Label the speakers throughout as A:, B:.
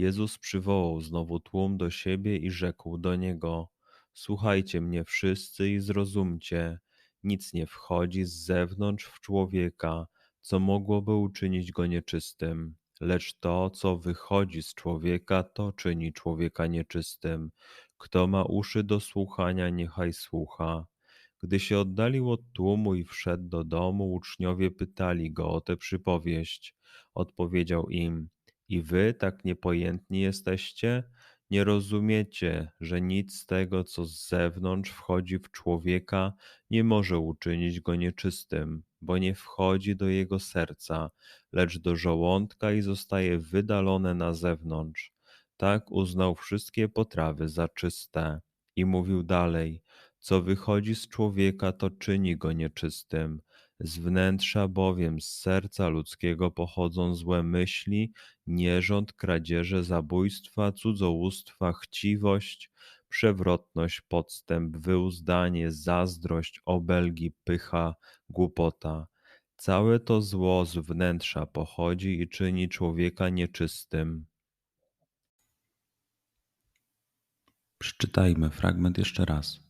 A: Jezus przywołał znowu tłum do siebie i rzekł do niego: Słuchajcie mnie wszyscy i zrozumcie, nic nie wchodzi z zewnątrz w człowieka, co mogłoby uczynić go nieczystym, lecz to, co wychodzi z człowieka, to czyni człowieka nieczystym. Kto ma uszy do słuchania, niechaj słucha. Gdy się oddalił od tłumu i wszedł do domu, uczniowie pytali go o tę przypowieść. Odpowiedział im: i wy tak niepojętni jesteście? Nie rozumiecie, że nic z tego, co z zewnątrz wchodzi w człowieka, nie może uczynić go nieczystym, bo nie wchodzi do jego serca, lecz do żołądka i zostaje wydalone na zewnątrz. Tak uznał wszystkie potrawy za czyste i mówił dalej: Co wychodzi z człowieka, to czyni go nieczystym z wnętrza bowiem, z serca ludzkiego pochodzą złe myśli, nierząd, kradzieże, zabójstwa, cudzołóstwa, chciwość, przewrotność, podstęp, wyuzdanie, zazdrość, obelgi, pycha, głupota. Całe to zło z wnętrza pochodzi i czyni człowieka nieczystym.
B: Przeczytajmy fragment jeszcze raz.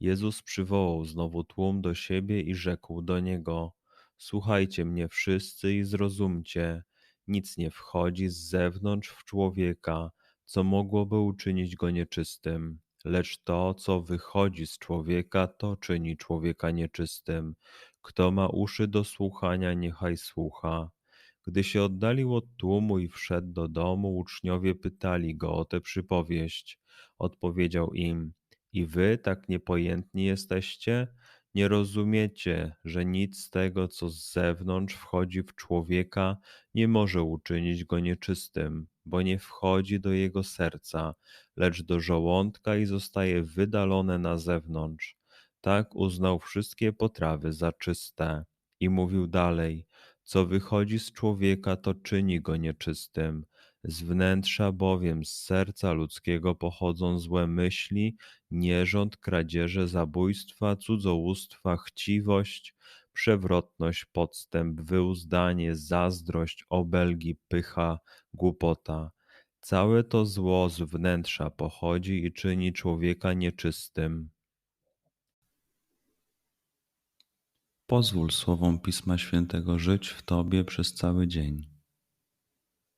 A: Jezus przywołał znowu tłum do siebie i rzekł do niego: Słuchajcie mnie wszyscy i zrozumcie, nic nie wchodzi z zewnątrz w człowieka, co mogłoby uczynić go nieczystym, lecz to, co wychodzi z człowieka, to czyni człowieka nieczystym. Kto ma uszy do słuchania, niechaj słucha. Gdy się oddalił od tłumu i wszedł do domu, uczniowie pytali go o tę przypowieść. Odpowiedział im: i wy tak niepojętni jesteście? Nie rozumiecie, że nic z tego, co z zewnątrz wchodzi w człowieka, nie może uczynić go nieczystym, bo nie wchodzi do jego serca, lecz do żołądka i zostaje wydalone na zewnątrz. Tak uznał wszystkie potrawy za czyste i mówił dalej: Co wychodzi z człowieka, to czyni go nieczystym z wnętrza bowiem, z serca ludzkiego pochodzą złe myśli, nierząd, kradzieże, zabójstwa, cudzołóstwa, chciwość, przewrotność, podstęp, wyuzdanie, zazdrość, obelgi, pycha, głupota. Całe to zło z wnętrza pochodzi i czyni człowieka nieczystym.
B: Pozwól słowom Pisma Świętego żyć w Tobie przez cały dzień.